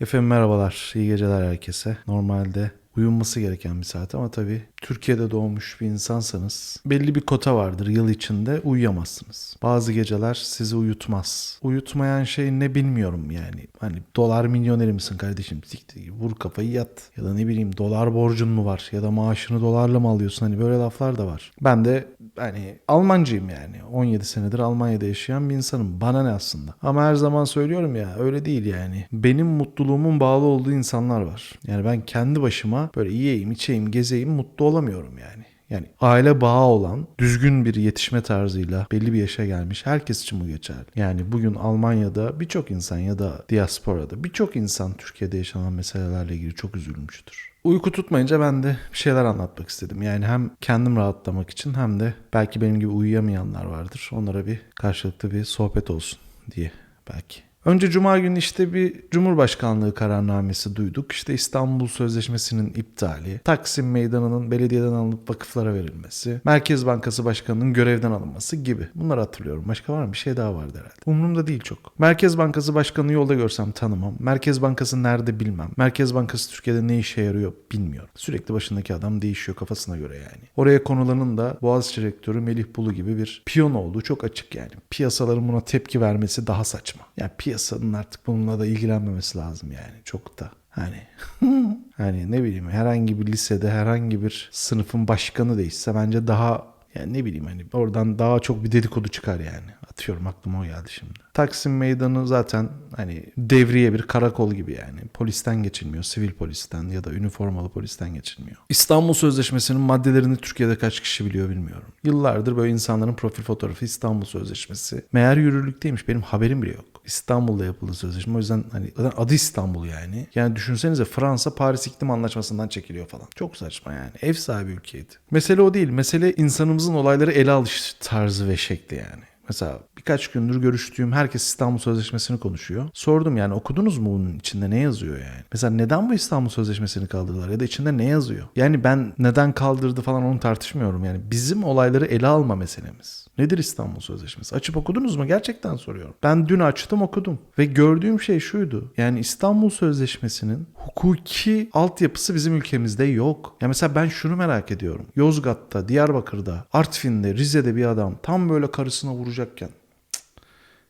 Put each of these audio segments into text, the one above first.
Efendim merhabalar, iyi geceler herkese. Normalde uyunması gereken bir saat ama tabii Türkiye'de doğmuş bir insansanız belli bir kota vardır yıl içinde uyuyamazsınız. Bazı geceler sizi uyutmaz. Uyutmayan şey ne bilmiyorum yani. Hani dolar milyoneri misin kardeşim? Siktir vur kafayı yat. Ya da ne bileyim dolar borcun mu var? Ya da maaşını dolarla mı alıyorsun? Hani böyle laflar da var. Ben de hani Almancıyım yani. 17 senedir Almanya'da yaşayan bir insanım. Bana ne aslında? Ama her zaman söylüyorum ya öyle değil yani. Benim mutluluğumun bağlı olduğu insanlar var. Yani ben kendi başıma böyle yiyeyim, içeyim, gezeyim mutlu olamıyorum yani. Yani aile bağı olan, düzgün bir yetişme tarzıyla belli bir yaşa gelmiş herkes için bu geçerli. Yani bugün Almanya'da birçok insan ya da diasporada birçok insan Türkiye'de yaşanan meselelerle ilgili çok üzülmüştür. Uyku tutmayınca ben de bir şeyler anlatmak istedim. Yani hem kendim rahatlamak için hem de belki benim gibi uyuyamayanlar vardır. Onlara bir karşılıklı bir sohbet olsun diye belki. Önce Cuma günü işte bir Cumhurbaşkanlığı kararnamesi duyduk. İşte İstanbul Sözleşmesi'nin iptali, Taksim Meydanı'nın belediyeden alınıp vakıflara verilmesi, Merkez Bankası Başkanı'nın görevden alınması gibi. Bunları hatırlıyorum. Başka var mı? Bir şey daha vardı herhalde. Umurumda değil çok. Merkez Bankası Başkanı'nı yolda görsem tanımam. Merkez Bankası nerede bilmem. Merkez Bankası Türkiye'de ne işe yarıyor bilmiyorum. Sürekli başındaki adam değişiyor kafasına göre yani. Oraya konulanın da Boğaziçi Rektörü Melih Bulu gibi bir piyon olduğu çok açık yani. Piyasaların buna tepki vermesi daha saçma. Yani piyasanın artık bununla da ilgilenmemesi lazım yani çok da. Hani hani ne bileyim herhangi bir lisede herhangi bir sınıfın başkanı değişse bence daha yani ne bileyim hani oradan daha çok bir dedikodu çıkar yani. Atıyorum aklıma o geldi şimdi. Taksim Meydanı zaten hani devriye bir karakol gibi yani. Polisten geçilmiyor. Sivil polisten ya da üniformalı polisten geçilmiyor. İstanbul Sözleşmesi'nin maddelerini Türkiye'de kaç kişi biliyor bilmiyorum. Yıllardır böyle insanların profil fotoğrafı İstanbul Sözleşmesi. Meğer yürürlükteymiş. Benim haberim bile yok. İstanbul'da yapıldı sözleşme. O yüzden hani zaten adı İstanbul yani. Yani düşünsenize Fransa Paris İklim Anlaşması'ndan çekiliyor falan. Çok saçma yani. Ev sahibi ülkeydi. Mesele o değil. Mesele insanımızın olayları ele alış tarzı ve şekli yani. Mesela birkaç gündür görüştüğüm herkes İstanbul Sözleşmesi'ni konuşuyor. Sordum yani okudunuz mu bunun içinde ne yazıyor yani? Mesela neden bu İstanbul Sözleşmesi'ni kaldırdılar ya da içinde ne yazıyor? Yani ben neden kaldırdı falan onu tartışmıyorum yani. Bizim olayları ele alma meselemiz. Nedir İstanbul Sözleşmesi? Açıp okudunuz mu? Gerçekten soruyorum. Ben dün açtım okudum. Ve gördüğüm şey şuydu. Yani İstanbul Sözleşmesi'nin hukuki altyapısı bizim ülkemizde yok. Ya mesela ben şunu merak ediyorum. Yozgat'ta, Diyarbakır'da, Artvin'de, Rize'de bir adam tam böyle karısına vuracakken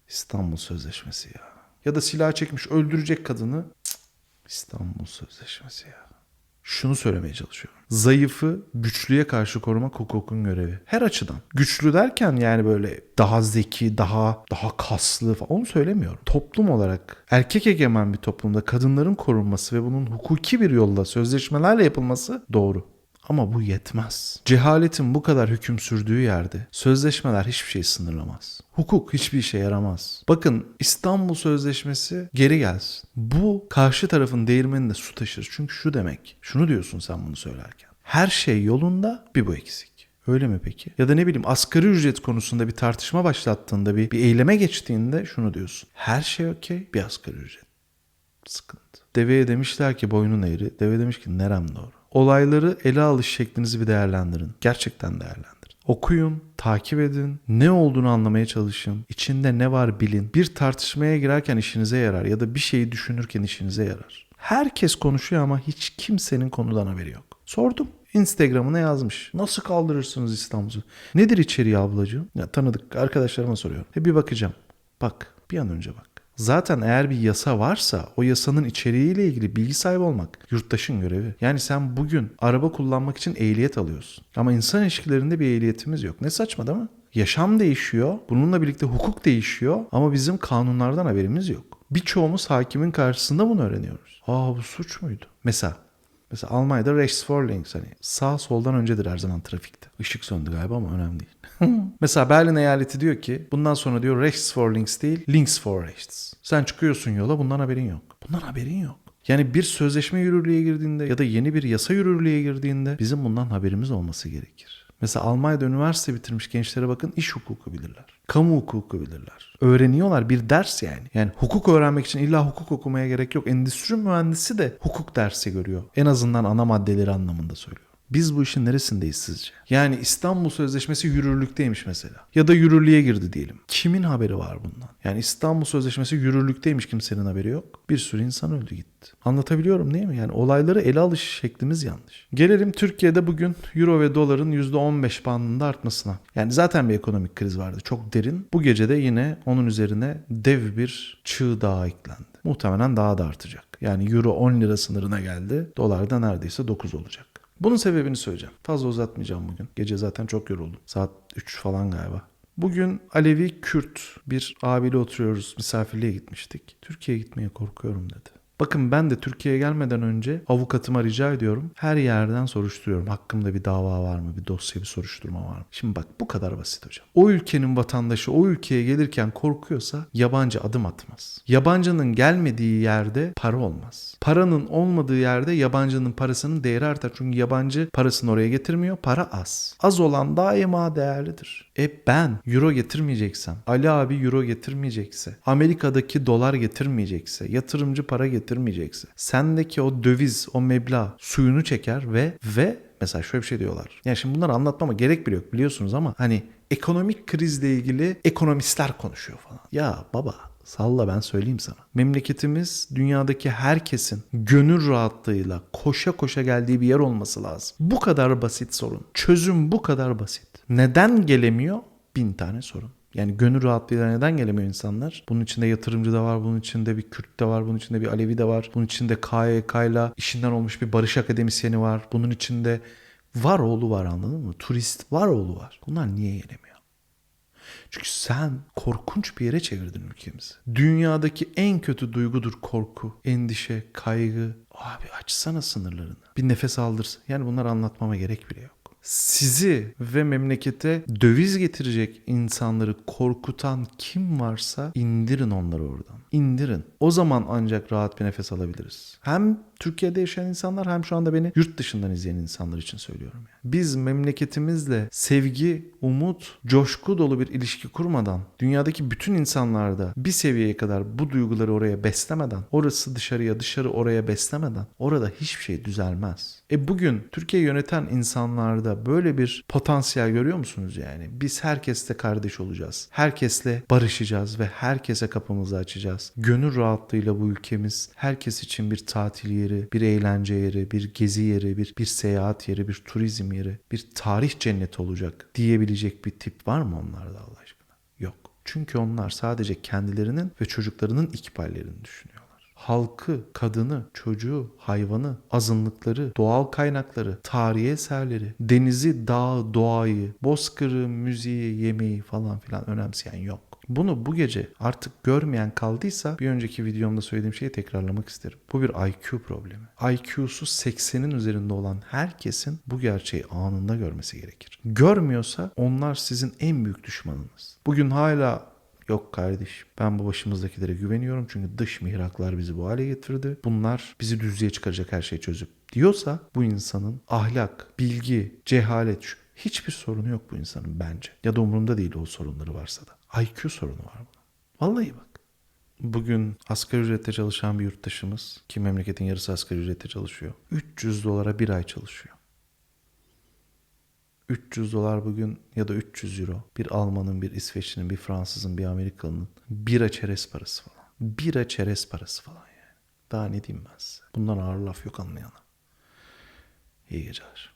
İstanbul Sözleşmesi ya. Ya da silah çekmiş öldürecek kadını cık, İstanbul Sözleşmesi ya. Şunu söylemeye çalışıyorum. Zayıfı güçlüye karşı korumak hukukun görevi. Her açıdan. Güçlü derken yani böyle daha zeki, daha daha kaslı falan onu söylemiyorum. Toplum olarak erkek egemen bir toplumda kadınların korunması ve bunun hukuki bir yolla sözleşmelerle yapılması doğru. Ama bu yetmez. Cehaletin bu kadar hüküm sürdüğü yerde sözleşmeler hiçbir şey sınırlamaz. Hukuk hiçbir işe yaramaz. Bakın İstanbul Sözleşmesi geri gelsin. Bu karşı tarafın değirmeninde su taşır. Çünkü şu demek. Şunu diyorsun sen bunu söylerken. Her şey yolunda bir bu eksik. Öyle mi peki? Ya da ne bileyim asgari ücret konusunda bir tartışma başlattığında bir, bir eyleme geçtiğinde şunu diyorsun. Her şey okey bir asgari ücret. Sıkıntı. Deveye demişler ki boynun eğri. Deve demiş ki nerem doğru. Olayları ele alış şeklinizi bir değerlendirin. Gerçekten değerlendirin. Okuyun, takip edin, ne olduğunu anlamaya çalışın, içinde ne var bilin. Bir tartışmaya girerken işinize yarar ya da bir şeyi düşünürken işinize yarar. Herkes konuşuyor ama hiç kimsenin konudan haberi yok. Sordum. Instagram'ına yazmış. Nasıl kaldırırsınız İstanbul'u? Nedir içeriği ablacığım? Ya tanıdık arkadaşlarıma soruyorum. E bir bakacağım. Bak bir an önce bak. Zaten eğer bir yasa varsa o yasanın içeriğiyle ilgili bilgi sahibi olmak yurttaşın görevi. Yani sen bugün araba kullanmak için ehliyet alıyorsun. Ama insan ilişkilerinde bir ehliyetimiz yok. Ne saçma değil mi? Yaşam değişiyor. Bununla birlikte hukuk değişiyor. Ama bizim kanunlardan haberimiz yok. Birçoğumuz hakimin karşısında bunu öğreniyoruz. Aa bu suç muydu? Mesela Mesela Almanya'da Rechts vor links hani sağ soldan öncedir her zaman trafikte. Işık söndü galiba ama önemli değil. Mesela Berlin eyaleti diyor ki bundan sonra diyor Rechts vor links değil links vor rechts. Sen çıkıyorsun yola bundan haberin yok. Bundan haberin yok. Yani bir sözleşme yürürlüğe girdiğinde ya da yeni bir yasa yürürlüğe girdiğinde bizim bundan haberimiz olması gerekir. Mesela Almanya'da üniversite bitirmiş gençlere bakın iş hukuku bilirler. Kamu hukuku bilirler. Öğreniyorlar bir ders yani. Yani hukuk öğrenmek için illa hukuk okumaya gerek yok. Endüstri mühendisi de hukuk dersi görüyor. En azından ana maddeleri anlamında söylüyorum. Biz bu işin neresindeyiz sizce? Yani İstanbul Sözleşmesi yürürlükteymiş mesela. Ya da yürürlüğe girdi diyelim. Kimin haberi var bundan? Yani İstanbul Sözleşmesi yürürlükteymiş kimsenin haberi yok. Bir sürü insan öldü gitti. Anlatabiliyorum değil mi? Yani olayları ele alış şeklimiz yanlış. Gelelim Türkiye'de bugün Euro ve doların %15 bandında artmasına. Yani zaten bir ekonomik kriz vardı. Çok derin. Bu gece de yine onun üzerine dev bir çığ daha eklendi. Muhtemelen daha da artacak. Yani Euro 10 lira sınırına geldi. Dolar da neredeyse 9 olacak. Bunun sebebini söyleyeceğim. Fazla uzatmayacağım bugün. Gece zaten çok yoruldum. Saat 3 falan galiba. Bugün Alevi Kürt bir abiyle oturuyoruz. Misafirliğe gitmiştik. Türkiye'ye gitmeye korkuyorum dedi. Bakın ben de Türkiye'ye gelmeden önce avukatıma rica ediyorum. Her yerden soruşturuyorum. Hakkımda bir dava var mı? Bir dosya, bir soruşturma var mı? Şimdi bak bu kadar basit hocam. O ülkenin vatandaşı o ülkeye gelirken korkuyorsa yabancı adım atmaz. Yabancının gelmediği yerde para olmaz. Paranın olmadığı yerde yabancının parasının değeri artar. Çünkü yabancı parasını oraya getirmiyor. Para az. Az olan daima değerlidir. E ben euro getirmeyeceksem, Ali abi euro getirmeyecekse, Amerika'daki dolar getirmeyecekse, yatırımcı para getirmeyecekse, sendeki o döviz, o meblağ suyunu çeker ve ve mesela şöyle bir şey diyorlar. Yani şimdi bunları anlatmama gerek bile yok biliyorsunuz ama hani ekonomik krizle ilgili ekonomistler konuşuyor falan. Ya baba Salla ben söyleyeyim sana. Memleketimiz dünyadaki herkesin gönül rahatlığıyla koşa koşa geldiği bir yer olması lazım. Bu kadar basit sorun. Çözüm bu kadar basit. Neden gelemiyor? Bin tane sorun. Yani gönül rahatlığıyla neden gelemiyor insanlar? Bunun içinde yatırımcı da var, bunun içinde bir Kürt de var, bunun içinde bir Alevi de var. Bunun içinde KYK'yla işinden olmuş bir barış akademisyeni var. Bunun içinde var oğlu var anladın mı? Turist var oğlu var. Bunlar niye gelemiyor? Çünkü sen korkunç bir yere çevirdin ülkemizi. Dünyadaki en kötü duygudur korku, endişe, kaygı. Abi açsana sınırlarını. Bir nefes aldırsın. Yani bunları anlatmama gerek bile yok. Sizi ve memlekete döviz getirecek insanları korkutan kim varsa indirin onları oradan. İndirin. O zaman ancak rahat bir nefes alabiliriz. Hem Türkiye'de yaşayan insanlar hem şu anda beni yurt dışından izleyen insanlar için söylüyorum. Yani. Biz memleketimizle sevgi, umut, coşku dolu bir ilişki kurmadan dünyadaki bütün insanlarda bir seviyeye kadar bu duyguları oraya beslemeden, orası dışarıya, dışarı oraya beslemeden orada hiçbir şey düzelmez. E bugün Türkiye yöneten insanlarda böyle bir potansiyel görüyor musunuz yani? Biz herkesle kardeş olacağız. Herkesle barışacağız ve herkese kapımızı açacağız. Gönül rahatlığıyla bu ülkemiz herkes için bir tatil yeri, bir eğlence yeri, bir gezi yeri, bir, bir seyahat yeri, bir turizm yeri, bir tarih cenneti olacak diyebilecek bir tip var mı onlarda Allah aşkına? Yok. Çünkü onlar sadece kendilerinin ve çocuklarının ikballerini düşünüyorlar halkı, kadını, çocuğu, hayvanı, azınlıkları, doğal kaynakları, tarihi eserleri, denizi, dağı, doğayı, bozkırı, müziği, yemeği falan filan önemseyen yok. Bunu bu gece artık görmeyen kaldıysa bir önceki videomda söylediğim şeyi tekrarlamak isterim. Bu bir IQ problemi. IQ'su 80'in üzerinde olan herkesin bu gerçeği anında görmesi gerekir. Görmüyorsa onlar sizin en büyük düşmanınız. Bugün hala Yok kardeş ben bu başımızdakilere güveniyorum çünkü dış mihraklar bizi bu hale getirdi. Bunlar bizi düzlüğe çıkaracak her şeyi çözüp diyorsa bu insanın ahlak, bilgi, cehalet hiçbir sorunu yok bu insanın bence. Ya da umurunda değil o sorunları varsa da. IQ sorunu var bunun. Vallahi bak. Bugün asgari ücretle çalışan bir yurttaşımız ki memleketin yarısı asgari ücretle çalışıyor. 300 dolara bir ay çalışıyor. 300 dolar bugün ya da 300 euro bir Almanın, bir İsveçlinin, bir Fransızın, bir Amerikalı'nın bira çerez parası falan. Bira çerez parası falan yani. Daha ne diyeyim ben size. Bundan ağır laf yok anlayana. İyi geceler.